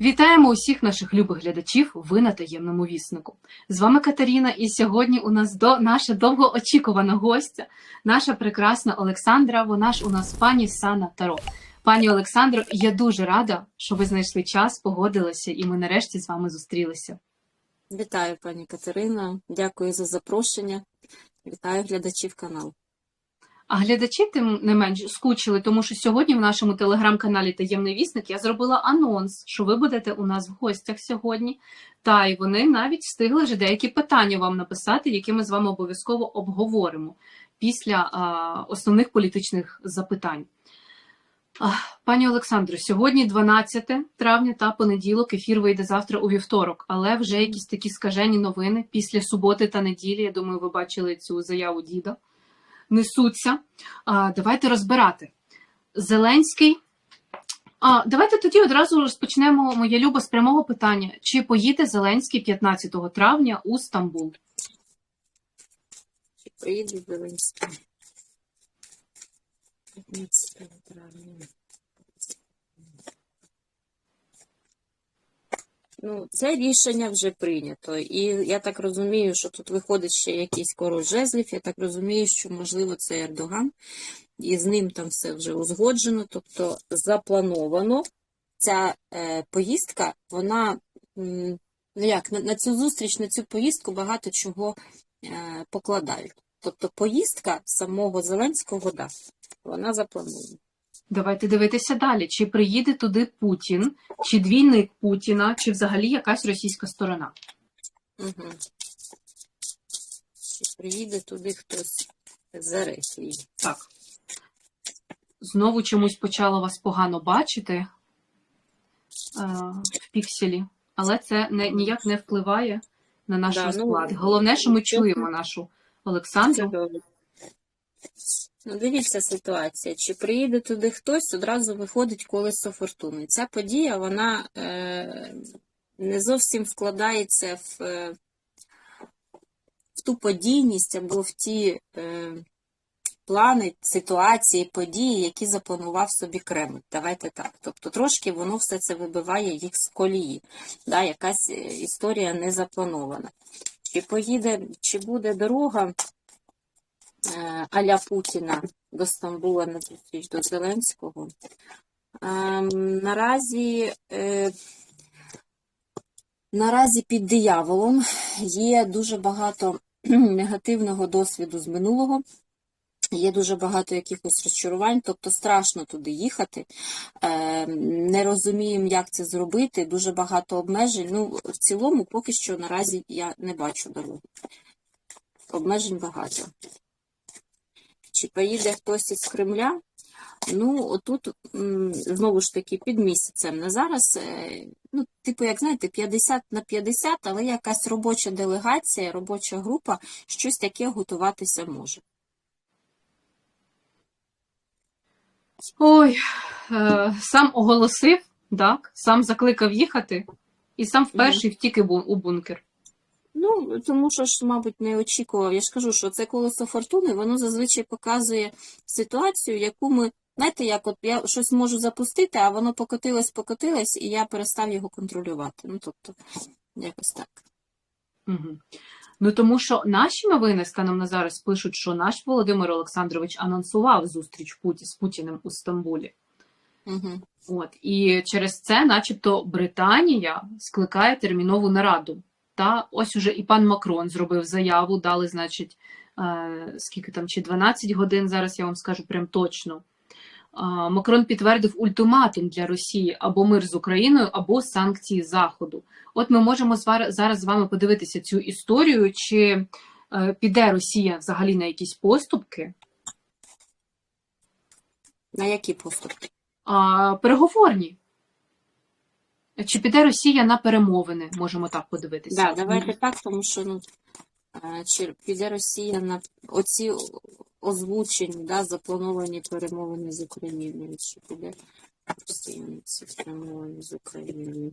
Вітаємо усіх наших любих глядачів. Ви на таємному віснику. З вами Катерина, і сьогодні у нас до наша довгоочікувана гостя, наша прекрасна Олександра. Вона ж у нас пані Сана Таро. Пані Олександро, я дуже рада, що ви знайшли час, погодилися, і ми нарешті з вами зустрілися. Вітаю, пані Катерина. Дякую за запрошення. Вітаю глядачів каналу. А глядачі тим не менш скучили, тому що сьогодні в нашому телеграм-каналі Таємний вісник я зробила анонс, що ви будете у нас в гостях сьогодні. Та й вони навіть встигли вже деякі питання вам написати, які ми з вами обов'язково обговоримо після а, основних політичних запитань. Пані Олександро, сьогодні 12 травня та понеділок. Ефір вийде завтра у вівторок, але вже якісь такі скажені новини після суботи та неділі. Я думаю, ви бачили цю заяву діда несуться. Давайте розбирати. Зеленський. А, Давайте тоді одразу розпочнемо моє любо з прямого питання. Чи поїде Зеленський 15 травня у Стамбул? Чи поїде Зеленський? 15 травня. Ну, це рішення вже прийнято. І я так розумію, що тут виходить ще якийсь король жезлів. Я так розумію, що, можливо, це Ердоган, і з ним там все вже узгоджено, тобто заплановано. Ця е, поїздка, вона, ну як, на, на цю зустріч, на цю поїздку багато чого е, покладають. Тобто поїздка самого Зеленського, да, вона запланована. Давайте дивитися далі. Чи приїде туди Путін, чи двійник Путіна, чи взагалі якась російська сторона? Угу. Чи приїде туди хтось з Ерефії? Так. Знову чомусь почала вас погано бачити е, в пікселі, але це не, ніяк не впливає на наш Да, ну, розклад. Головне, що ми чуємо нашу Олександру. Ну, дивіться ситуація. Чи приїде туди хтось, одразу виходить колесо фортуни. Ця подія, вона е, не зовсім вкладається в, е, в ту подійність або в ті е, плани, ситуації, події, які запланував собі Кремль. Давайте так. Тобто трошки воно все це вибиває їх з колії. Да, якась е, історія не запланована. Чи поїде, чи буде дорога аля Путіна до Стамбула на зустріч до Зеленського. Ем, Наразі, е, наразі під дияволом є дуже багато негативного досвіду з минулого. Є дуже багато якихось розчарувань, тобто страшно туди їхати. Е, не розуміємо, як це зробити. Дуже багато обмежень. Ну, в цілому, поки що наразі я не бачу дороги. Обмежень багато. Чи поїде хтось із Кремля? Ну, отут, знову ж таки, під місяцем. На зараз, е, ну, типу, як знаєте, 50 на 50, але якась робоча делегація, робоча група, щось таке готуватися може. Ой, е, сам оголосив, так, сам закликав їхати, і сам вперше втік у бункер. Ну, тому що ж, мабуть, не очікував. Я ж кажу, що це колесо фортуни, воно зазвичай показує ситуацію, яку ми, знаєте, як от я щось можу запустити, а воно покотилось, покотилось, і я перестав його контролювати. Ну, тобто, якось так. Угу. Ну тому що наші новини станом на зараз пишуть, що наш Володимир Олександрович анонсував зустріч Путі з Путіним у Стамбулі. Угу. От і через це, начебто, Британія скликає термінову нараду. Та ось уже і пан Макрон зробив заяву, дали, значить, е, скільки там, чи 12 годин, зараз я вам скажу прям точно. Е, Макрон підтвердив ультиматум для Росії або мир з Україною, або санкції Заходу. От ми можемо зараз з вами подивитися цю історію, чи е, піде Росія взагалі на якісь поступки, На які поступки? а, переговорні. Чи піде Росія на перемовини? Можемо так подивитися. Да, давайте так, тому що ну, чи піде Росія на оці озвучені, да, заплановані перемовини з Україною, чи піде Росія на ці перемовини з Україною.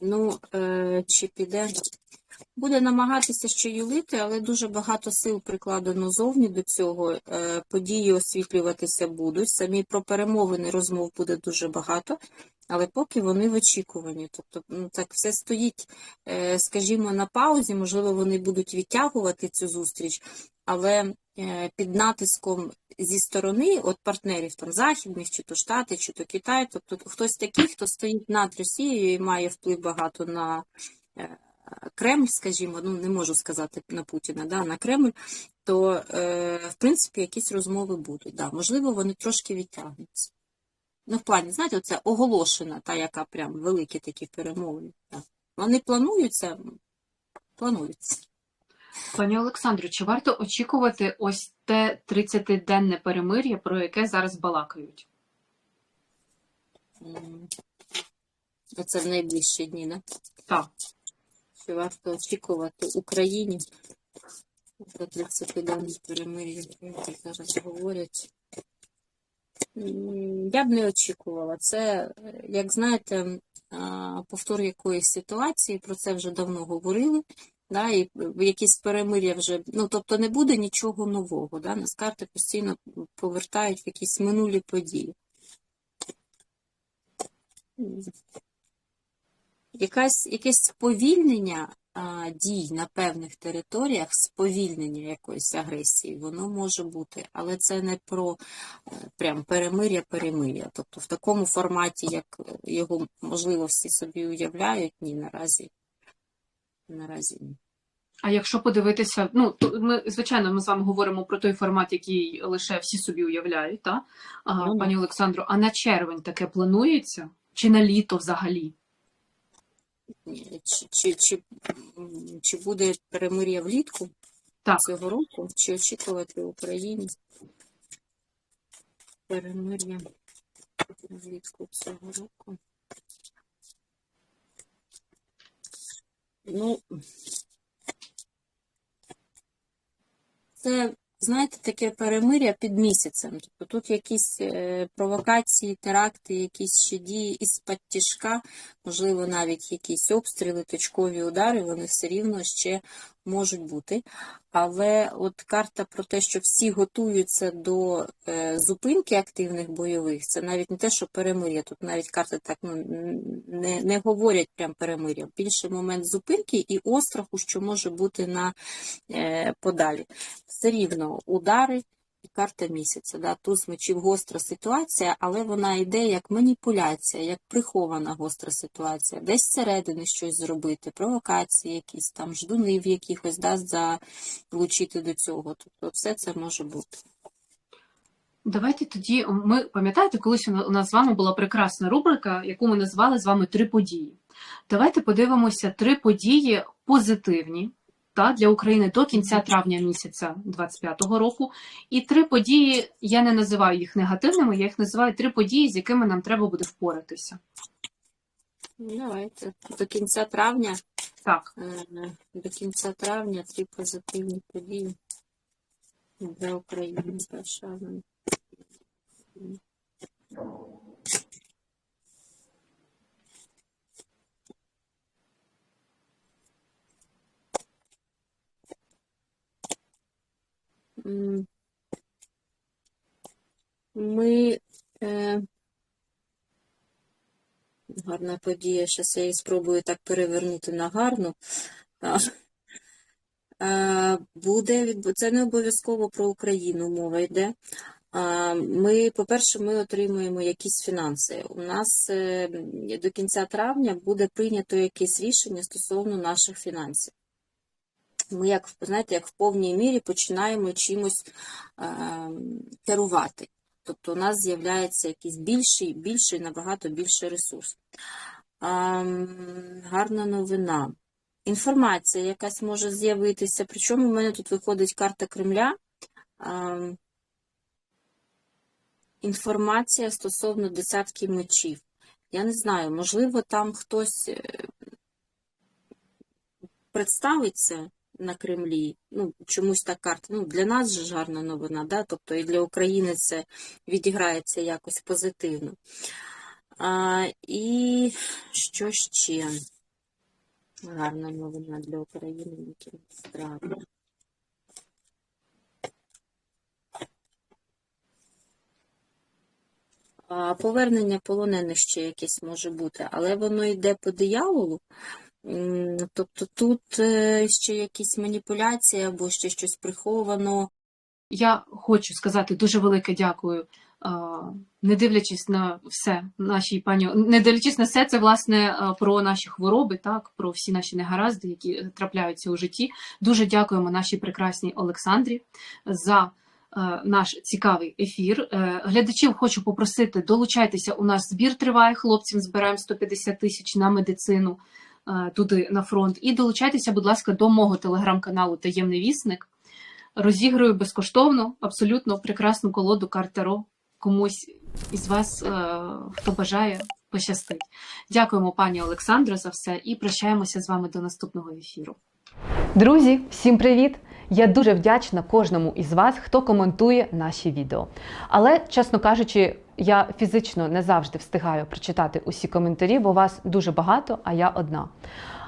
Ну, е, чи піде буде намагатися ще юлити, але дуже багато сил прикладено зовні до цього. Е, Події освітлюватися будуть. Самі про перемовини розмов буде дуже багато, але поки вони в очікуванні. Тобто, ну так все стоїть, е, скажімо, на паузі. Можливо, вони будуть відтягувати цю зустріч, але е, під натиском зі сторони от партнерів там західних, чи то Штати, чи то Китай, тобто хтось такий, хто стоїть над Росією і має вплив багато на. Кремль, скажімо, ну не можу сказати на Путіна, да, на Кремль, то е, в принципі якісь розмови будуть. Да, можливо, вони трошки відтягнуться. Ну, в плані, знаєте, це оголошена, та яка прям великі такі перемовини. Да. Вони плануються, плануються. Пані Олександру, чи варто очікувати ось те 30-денне перемир'я, про яке зараз балакають? Оце в найближчі дні, да? Так. Чи варто очікувати Україні про 30 денне перемир'я, яке зараз говорять? Я б не очікувала. Це, е, як знаєте, повтор якоїсь ситуації, про це вже давно говорили. Да, і якісь перемир'я вже, ну тобто не буде нічого нового. Да? Нас карти постійно повертають в якісь минулі події. Якась, якесь сповільнення а, дій на певних територіях, сповільнення якоїсь агресії, воно може бути, але це не про е, прям перемир'я-перемир'я. Тобто в такому форматі, як його, можливо, всі собі уявляють, ні, наразі, наразі ні. А якщо подивитися, ну то ми звичайно ми з вами говоримо про той формат, який лише всі собі уявляють, та а, Ну, пані Олександру, а на червень таке планується? Чи на літо взагалі? Чи, чи, чи, чи буде перемир'я влітку Так. цього року, чи очікувати в Україні перемир'я влітку цього року? Ну, це, знаєте, таке перемир'я під місяцем. Тобто тут якісь е, провокації, теракти, якісь ще дії із-під тяжка, можливо, навіть якісь обстріли, точкові удари, вони все рівно ще можуть бути. Але от карта про те, що всі готуються до е, зупинки активних бойових, це навіть не те, що перемир'я. Тут навіть карти так ну, не, не говорять прям перемир'я. Більше момент зупинки і остраху, що може бути на е, подалі. Все рівно удари карта місяця. Да? Туз мечів гостра ситуація, але вона йде як маніпуляція, як прихована гостра ситуація. Десь зсередини щось зробити, провокації якісь там, ждунив якихось да, залучити до цього. Тобто все це може бути. Давайте тоді ми пам'ятаєте, колись у нас з вами була прекрасна рубрика, яку ми назвали з вами три події. Давайте подивимося три події позитивні та для України до кінця травня місяця 25-го року. І три події, я не називаю їх негативними, я їх називаю три події, з якими нам треба буде впоратися. Ну, Давайте до кінця травня, Так, е, до кінця травня три позитивні події для України. Перша, Ми е, гарна подія. Зараз я її спробую так перевернути на гарну. Буде це не обов'язково про Україну мова йде. Ми, по-перше, ми отримуємо якісь фінанси. У нас е, до кінця травня буде прийнято якесь рішення стосовно наших фінансів. Ми, як знаєте, як в повній мірі починаємо чимось е, керувати. Тобто у нас з'являється якийсь більший, більший, набагато більший ресурс. Ем, Гарна новина. Інформація якась може з'явитися. Причому в мене тут виходить карта Кремля. Ем, Інформація стосовно десятки мечів. Я не знаю, можливо, там хтось е, представиться на Кремлі. Ну, чомусь так карта. Ну, для нас же гарна новина, да? тобто і для України це відіграється якось позитивно. А, і що ще? Гарна новина для України, які страви. А повернення полонених ще якесь може бути, але воно йде по дияволу. Тобто тут е, ще якісь маніпуляції або ще щось приховано. Я хочу сказати дуже велике дякую. Не дивлячись на все, нашій пані, не дивлячись на все, це власне про наші хвороби, так про всі наші негаразди, які е, трапляються у житті. Дуже дякуємо нашій прекрасній Олександрі за е, наш цікавий ефір. Е, Глядачів хочу попросити, долучайтеся. У нас збір триває. Хлопцям збираємо 150 тисяч на медицину е, туди на фронт. І долучайтеся, будь ласка, до мого телеграм-каналу Таємний вісник. Розіграю безкоштовно абсолютно прекрасну колоду карт Таро комусь із вас, е, хто бажає, пощастить. Дякуємо, пані Олександро, за все і прощаємося з вами до наступного ефіру. Друзі, всім привіт! Я дуже вдячна кожному із вас, хто коментує наші відео. Але, чесно кажучи, я фізично не завжди встигаю прочитати усі коментарі, бо вас дуже багато, а я одна.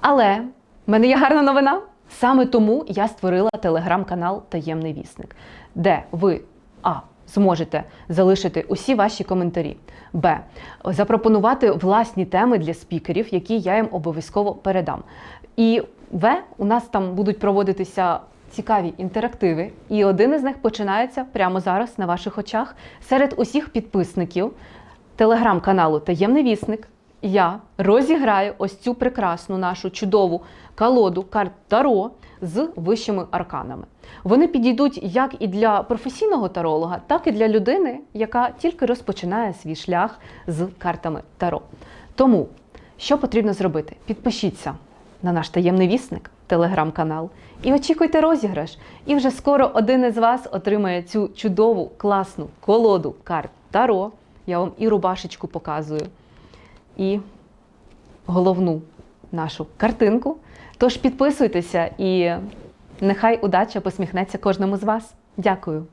Але в мене є гарна новина. Саме тому я створила телеграм-канал Таємний вісник, де ви а. Зможете залишити усі ваші коментарі. Б. Запропонувати власні теми для спікерів, які я їм обов'язково передам. І В. У нас там будуть проводитися цікаві інтерактиви, і один із них починається прямо зараз на ваших очах. Серед усіх підписників телеграм-каналу Таємний вісник я розіграю ось цю прекрасну нашу чудову колоду карт Таро з вищими арканами. Вони підійдуть як і для професійного таролога, так і для людини, яка тільки розпочинає свій шлях з картами Таро. Тому, що потрібно зробити? Підпишіться на наш таємний вісник, телеграм-канал, і очікуйте розіграш. І вже скоро один із вас отримає цю чудову, класну колоду карт Таро. Я вам і рубашечку показую, і головну нашу картинку. Тож підписуйтеся і нехай удача посміхнеться кожному з вас. Дякую.